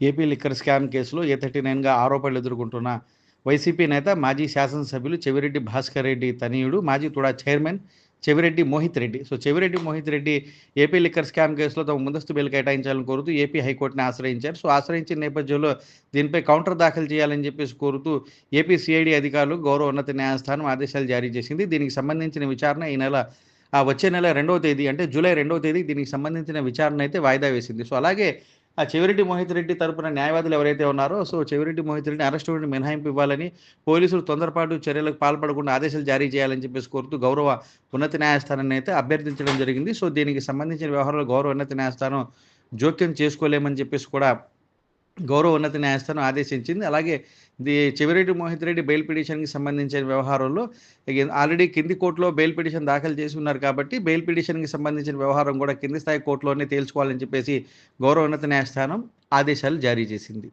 AP liquor scam కేసులో ఏ thirty నైన్గా ఆరోపణలు ఎదుర్కొంటున్న వైసీపీ నేత మాజీ శాసనసభ్యులు చెవిరెడ్డి భాస్కర్ రెడ్డి తనయుడు మాజీ TUDA chairman Chevireddy Mohith Reddy. So Chevireddy Mohith Reddy AP liquor scam కేసులో తమ ముందస్తు బెయిల్ కేటాయించాలని కోరుతూ ఏపీ హైకోర్టుని ఆశ్రయించారు. సో ఆశ్రయించిన నేపథ్యంలో దీనిపై కౌంటర్ దాఖలు చేయాలని చెప్పేసి కోరుతూ ఏపీ సిఐడి అధికారులు గౌరవ ఉన్నత న్యాయస్థానం ఆదేశాలు జారీ చేసింది. దీనికి సంబంధించిన విచారణ ఈ నెల ఆ వచ్చే నెల రెండవ తేదీ అంటే జూలై రెండవ తేదీ దీనికి సంబంధించిన విచారణ అయితే వాయిదా వేసింది. సో అలాగే ఆ చెవిరెడ్డి మోహిత్ రెడ్డి తరపున న్యాయవాదులు ఎవరైతే ఉన్నారో సో చెవిరెడ్డి మోహిత్ రెడ్డి అరెస్ట్ నుండి మినహాయింపు ఇవ్వాలని పోలీసులు తొందరపాటు చర్యలకు పాల్పడకుండా ఆదేశాలు జారీ చేయాలని చెప్పేసి కోరుతూ గౌరవ ఉన్నత న్యాయస్థానాన్ని అయితే అభ్యర్థించడం జరిగింది. సో దీనికి సంబంధించిన వ్యవహారంలో గౌరవ ఉన్నత న్యాయస్థానం జోక్యం చేసుకోలేమని చెప్పేసి కూడా గౌరవ ఉన్నత న్యాయస్థానం ఆదేశించింది. అలాగే ది చెవిరెడ్డి మోహిత్ రెడ్డి బెయిల్ పిటిషన్కి సంబంధించిన వ్యవహారంలో ఆల్రెడీ కింది కోర్టులో బెయిల్ పిటిషన్ దాఖలు చేసి ఉన్నారు కాబట్టి బెయిల్ పిటిషన్కి సంబంధించిన వ్యవహారం కూడా కింది స్థాయి కోర్టులోనే తేల్చుకోవాలని చెప్పేసి గౌరవ ఉన్నత న్యాయస్థానం ఆదేశాలు జారీ చేసింది.